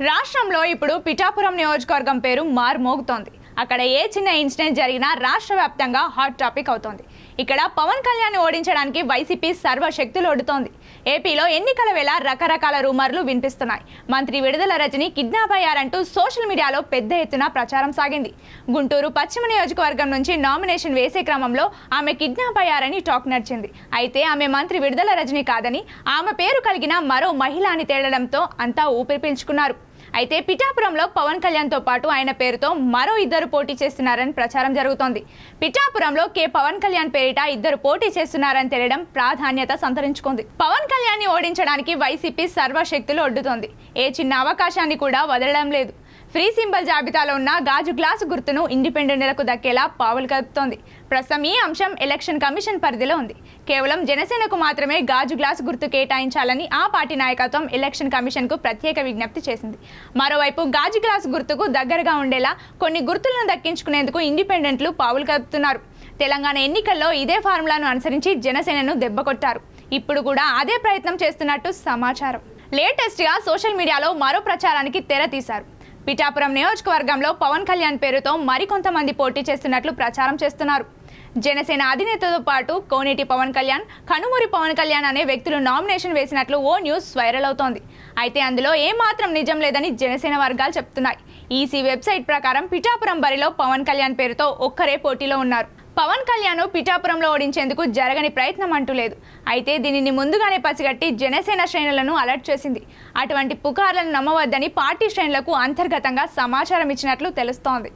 రాష్ట్రంలో ఇప్పుడు పిఠాపురం నియోజకవర్గం పేరు మారుమోగుతోంది. అక్కడ ఏ చిన్న ఇన్సిడెంట్ జరిగినా రాష్ట్ర వ్యాప్తంగా హాట్ టాపిక్ అవుతోంది. ఇక్కడ పవన్ కళ్యాణ్ ఓడించడానికి వైసీపీ సర్వశక్తులు ఒడుతోంది. ఏపీలో ఎన్నికల వేళ రకరకాల రూమర్లు వినిపిస్తున్నాయి. మంత్రి విడుదల రజని కిడ్నాప్ అయ్యారంటూ సోషల్ మీడియాలో పెద్ద ఎత్తున ప్రచారం సాగింది. గుంటూరు పశ్చిమ నియోజకవర్గం నుంచి నామినేషన్ వేసే క్రమంలో ఆమె కిడ్నాప్ అయ్యారని టాక్ నడిచింది. అయితే ఆమె మంత్రి విడుదల రజని కాదని ఆమె పేరు కలిగిన మరో మహిళ అని తేలడంతో అంతా ఊపిరి పీల్చుకున్నారు. అయితే పిఠాపురంలో పవన్ కళ్యాణ్తో పాటు ఆయన పేరుతో మరో ఇద్దరు పోటీ చేస్తున్నారని ప్రచారం జరుగుతోంది. పిఠాపురంలో కె పవన్ కళ్యాణ్ పేరిట ఇద్దరు పోటీ చేస్తున్నారని తెలియడం ప్రాధాన్యత సంతరించుకుంది. పవన్ కళ్యాణ్ని ఓడించడానికి వైసీపీ సర్వశక్తులు ఒడ్డుతోంది. ఏ చిన్న అవకాశాన్ని కూడా వదలడం లేదు. ఫ్రీ సింబల్ జాబితాలో ఉన్న గాజు గ్లాసు గుర్తును ఇండిపెండెంట్లకు దక్కేలా పావులు కలుపుతోంది ప్రస్తుతం ఈ అంశం ఎలక్షన్ కమిషన్ పరిధిలో ఉంది. కేవలం జనసేనకు మాత్రమే గాజు గ్లాసు గుర్తు కేటాయించాలని ఆ పార్టీ నాయకత్వం ఎలక్షన్ కమిషన్కు ప్రత్యేక విజ్ఞప్తి చేసింది. మరోవైపు గాజు గ్లాసు గుర్తుకు దగ్గరగా ఉండేలా కొన్ని గుర్తులను దక్కించుకునేందుకు ఇండిపెండెంట్లు పావులు కలుపుతున్నారు తెలంగాణ ఎన్నికల్లో ఇదే ఫార్ములాను అనుసరించి జనసేనను దెబ్బకొట్టారు ఇప్పుడు కూడా అదే ప్రయత్నం చేస్తున్నట్టు సమాచారం. లేటెస్ట్గా సోషల్ మీడియాలో మరో ప్రచారానికి తెర తీశారు. పిఠాపురం నియోజకవర్గంలో పవన్ కళ్యాణ్ పేరుతో మరికొంతమంది పోటీ చేస్తున్నట్లు ప్రచారం చేస్తున్నారు. జనసేన అధినేతతో పాటు కోనేటి పవన్ కళ్యాణ్ కనుమూరి పవన్ కళ్యాణ్ అనే వ్యక్తులు నామినేషన్ వేసినట్లు ఓ న్యూస్ వైరల్ అవుతోంది. అయితే అందులో ఏమాత్రం నిజం లేదని జనసేన వర్గాలు చెప్తున్నాయి. ఈసీ వెబ్సైట్ ప్రకారం పిఠాపురం బరిలో పవన్ కళ్యాణ్ పేరుతో ఒక్కరే పోటీలో ఉన్నారు. పవన్ కళ్యాణ్ పిఠాపురంలో ఓడించేందుకు జరగని ప్రయత్నం అంటూ లేదు. అయితే దీనిని ముందుగానే పసిగట్టి జనసేన శ్రేణులను అలర్ట్ చేసింది. అటువంటి పుకార్లను నమ్మవద్దని పార్టీ శ్రేణులకు అంతర్గతంగా సమాచారం ఇచ్చినట్లు తెలుస్తోంది.